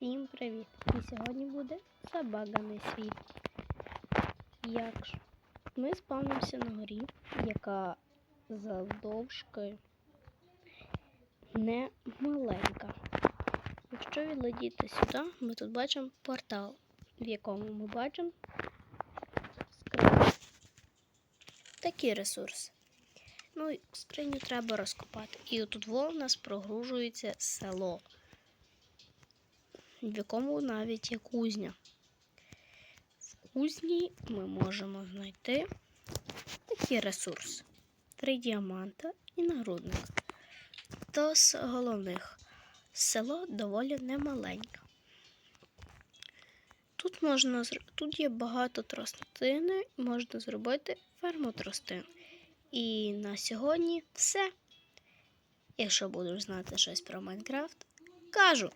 Всім привіт! І сьогодні буде забаганий світ. Як ж? Ми спавнимося на горі, яка завдовжки не маленька. Якщо відлетіти сюди, ми тут бачимо портал, в якому ми бачимо скриню. Такі ресурси. Ну, скриню треба розкопати. І отут у нас прогружується село в якому навіть є кузня. В кузні ми можемо знайти такі ресурси: три діаманта і нагрудник. То з головних село доволі немаленьке. Тут можна тут є багато тростини, можна зробити ферму тростин. І на сьогодні все. Якщо будеш знати щось про Майнкрафт, кажу.